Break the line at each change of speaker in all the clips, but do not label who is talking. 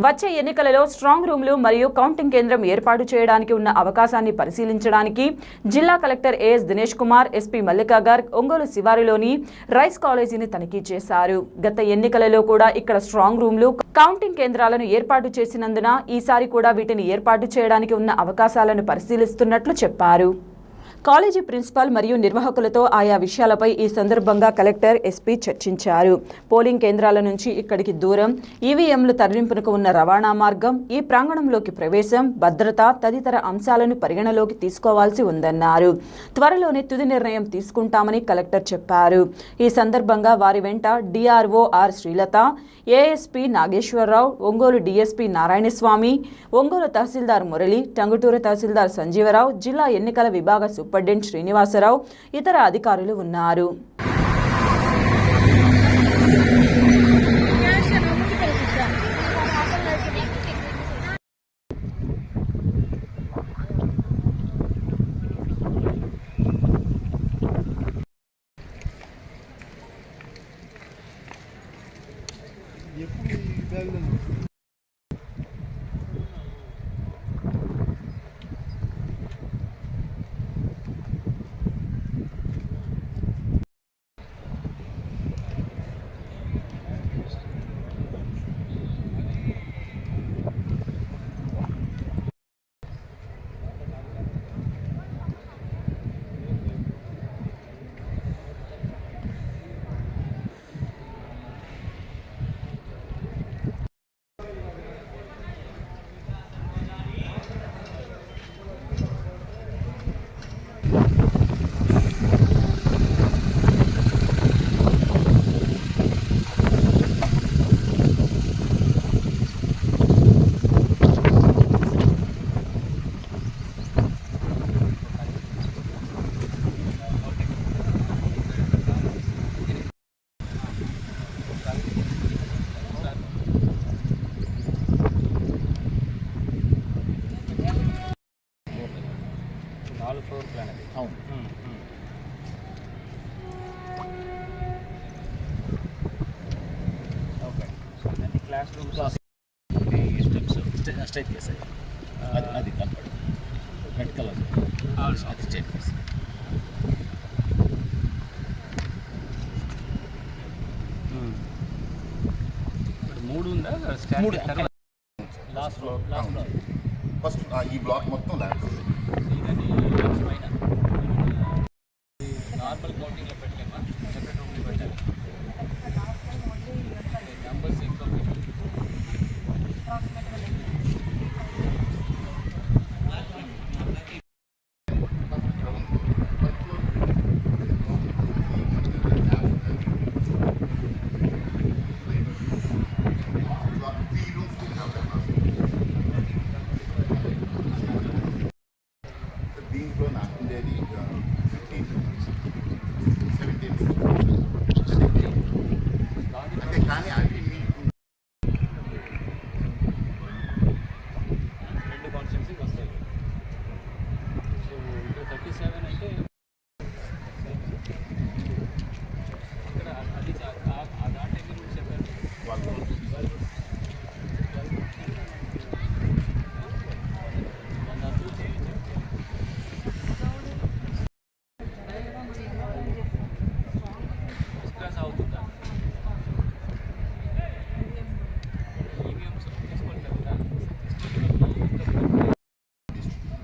వచ్చే ఎన్నికలలో స్ట్రాంగ్ రూమ్లు మరియు కౌంటింగ్ కేంద్రం ఏర్పాటు చేయడానికి ఉన్న అవకాశాన్ని పరిశీలించడానికి జిల్లా collector AS Dinesh Kumar SP Mallika Garg Ongole శివారులోని రైస్ కాలేజీని తనిఖీ చేశారు. గత ఎన్నికలలో కూడా ఇక్కడ స్ట్రాంగ్ రూమ్లు కౌంటింగ్ కేంద్రాలను ఏర్పాటు చేసినందున ఈసారి కూడా వీటిని ఏర్పాటు చేయడానికి ఉన్న అవకాశాలను పరిశీలిస్తున్నట్లు చెప్పారు. కాలేజీ ప్రిన్సిపాల్ మరియు నిర్వాహకులతో ఆయా విషయాలపై ఈ సందర్భంగా కలెక్టర్ ఎస్పీ చర్చించారు. పోలింగ్ కేంద్రాల నుంచి ఇక్కడికి దూరం ఈవీఎంలు తరలింపునకు ఉన్న రవాణా మార్గం ఈ ప్రాంగణంలోకి ప్రవేశం భద్రత తదితర అంశాలను పరిగణలోకి తీసుకోవాల్సి ఉందన్నారు. త్వరలోనే తుది నిర్ణయం తీసుకుంటామని కలెక్టర్ చెప్పారు. ఈ సందర్భంగా వారి వెంట DRO R Srilatha ASP Nageswararao Ongole DSP Narayanaswamy Ongole tahsildar Murali Tangutur tahsildar Sanjeevarao జిల్లా ఎన్నికల విభాగ సూపరింటెండెంట్ శ్రీనివాసరావు ఇతర అధికారులు ఉన్నారు.
నాలుగు ఫ్లోర్ ప్లాన్ అది
అవును
ఓకే సో అన్ని క్లాస్
స్టెప్స్ స్ట్రైట్ కేస్ అది అది కనపడదు. రెడ్ కలర్ అది స్ట్రైట్ కేస్
ఇప్పుడు మూడు ఉందా?
మూడు last floor last floor
first ఈ బ్లాక్ మొత్తం ల్యాబ్స్
ఇదని పైన నార్మల్ కౌంటింగ్లో పెట్టలేమా సెపరేట్ రూమ్లో పెట్టాలి నెంబర్స్ ఇన్ఫర్మేషన్
త్రీ రూమ్స్ దీంట్లో నాకు ఉండేది ఫిఫ్టీన్ సెవెంటీన్ అంటే కానీ అవి మీకు
రెండు కాన్స్టిట్యూన్సీకి వస్తాయి సో ఇక్కడ థర్టీ సెవెన్ అంటే ఇక్కడ అది చా- ఆ- ఆ దాంట్లో ఎన్ని రూమ్స్ చెప్పారు
వాళ్ళు
వన్ ఆర్ టూ చేయొచ్చు ఫస్ట్ క్లాస్ అవుతుందా ఈవీఎంస్ తీసుకుంటారు కదా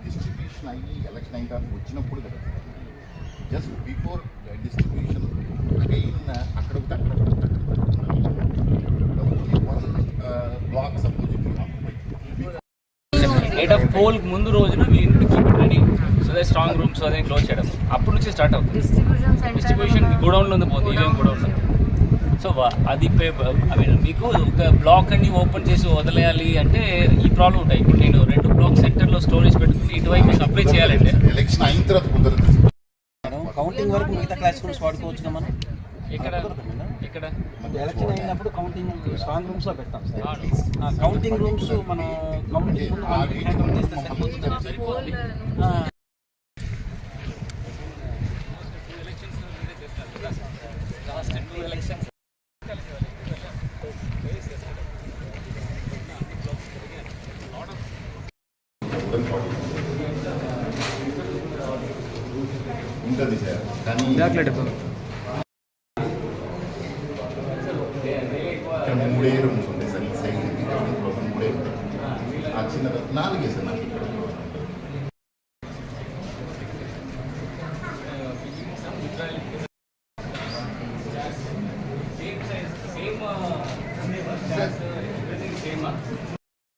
డిస్ట్రిబ్యూషన్ అయ్యి ఎలక్షన్ వచ్చినప్పుడు కదా. జస్ట్ బిఫోర్ డిస్ట్రిబ్యూషన్ అగైన్ అక్కడ ఒకటి అక్కడ block suppose
date of poll ముందు రోజున మీ ఇంటికి ready so they strong rooms అదే క్లోజ్ చేయడం. అప్పటి నుంచి స్టార్ట్ అవుతుంది.
డిస్ట్రిబ్యూషన్ సెంటర్
డిస్ట్రిబ్యూషన్ గోడౌన్లో ఉంది పోతుంది. ఈవీఎం గోడౌన్లో. సో అది పేపర్ ఐ మీన్ మీకు ఒక బ్లాక్ అన్ని ఓపెన్ చేసి వదిలేయాలి అంటే ఈ ప్రాబ్లం ఉంటాయి. ఇప్పుడు నేను రెండు బ్లాక్ సెంటర్లో స్టోరేజ్ పెట్టుకుని ఇటువైపు సప్లై చేయాలంటే.
ఎలక్షన్ అయిన తర్వాత కుదరదు.
కౌంటింగ్ వరకు మిగతా క్లాస్ రూమ్స్ వాడుకోవచ్చు మనం?
ఇక్కడ ఇక్కడ
ఎలక్షన్ అయినప్పుడు కౌంటింగ్ స్ట్రాంగ్ రూమ్స్లో పెడతాం సార్. కౌంటింగ్ రూమ్స్ మనం కౌంటింగ్ చేస్తే సరిపోతుంది.
సరిపోతుంది.
ఆ,
లాస్ట్ టూ ఎలక్షన్స్
ఉంటుంది సార్ కానీ ఇక్కడ మూడే రూమ్స్ ఉంటాయి సార్ ఈ సైజ్ మూడే ఉంటాయి ఆ చిన్న నాలుగే సార్ నాకు ఇక్కడ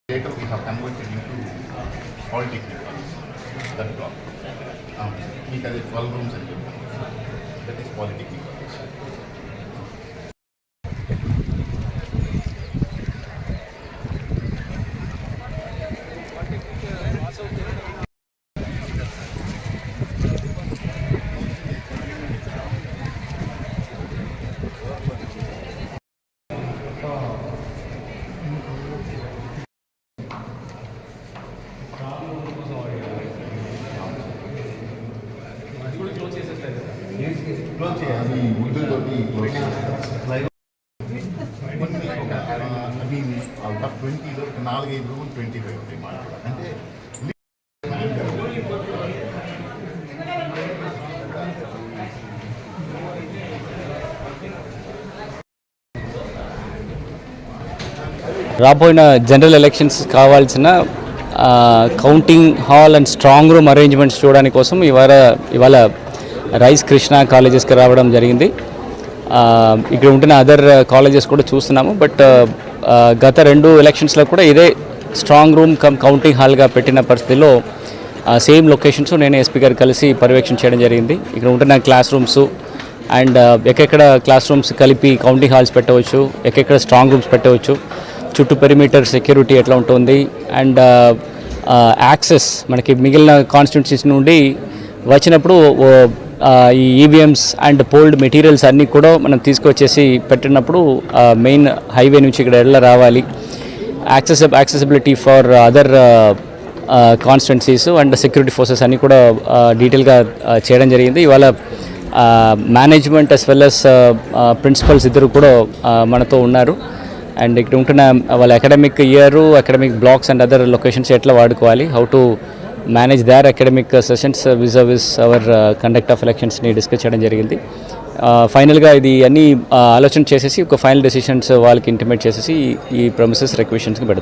Later we have converted into polytechnic block. Um, మీకు అది ట్వెల్వ్ రూమ్స్ అని చెప్పాను దట్ ఈస్ పాలిటెక్నిక్ క్లోజ్ చేయాలి అవుట్ ఆఫ్ ట్వంటీలో నాలుగైదు రూములు ట్వంటీ ఫైవ్ ఉంటాయి అంటే
రాబోయిన జనరల్ ఎలక్షన్స్ కావాల్సిన counting hall and strong room arrangements చూడడానికి కోసం ఇవాళ ఇవాళ రైస్ కృష్ణ కాలేజెస్కి రావడం జరిగింది. ఇక్కడ ఉంటున్న అదర్ కాలేజెస్ కూడా చూస్తున్నాము. బట్ గత రెండు ఎలక్షన్స్లో కూడా ఇదే స్ట్రాంగ్ రూమ్ కమ్ కౌంటింగ్ హాల్గా పెట్టిన పరిస్థితిలో సేమ్ లొకేషన్స్ నేను ఎస్పీ గారు కలిసి పర్యవేక్షణ చేయడం జరిగింది. ఇక్కడ ఉంటున్న క్లాస్ రూమ్స్ అండ్ ఎక్కడెక్కడ క్లాస్ రూమ్స్ కలిపి కౌంటింగ్ హాల్స్ పెట్టవచ్చు ఎక్కడెక్కడ స్ట్రాంగ్ రూమ్స్ పెట్టవచ్చు చుట్టూ పెరిమీటర్ సెక్యూరిటీ ఎట్లా ఉంటుంది అండ్ యాక్సెస్ మనకి మిగిలిన కాన్స్టిట్యున్సీస్ నుండి వచ్చినప్పుడు ఈ ఈవీఎంస్ అండ్ పోల్డ్ మెటీరియల్స్ అన్నీ కూడా మనం తీసుకొచ్చేసి పెట్టినప్పుడు మెయిన్ హైవే నుంచి ఇక్కడ ఎలా రావాలి. Access accessibility for other constituencies and security forces అన్నీ కూడా డీటెయిల్గా చేయడం జరిగింది. ఇవాళ management as well as principals ఇద్దరు కూడా మనతో ఉన్నారు. అండ్ ఇక్కడ ఉంటున్న వాళ్ళ academic year academic blocks and other locations ఎట్లా వాడుకోవాలి? How to manage their academic sessions vis our conduct of ఎలక్షన్స్ని discuss చేయడం జరిగింది. Uh, ఫైనల్గా ఇది అన్ని uh, ఆలోచన చేసేసి ఒక ఫైనల్ డెసిషన్స్ uh, వాళ్ళకి ఇంటిమేట్ చేసేసి ఈ ప్రొమిసెస్ రిక్వెషన్స్కి పెడతాం.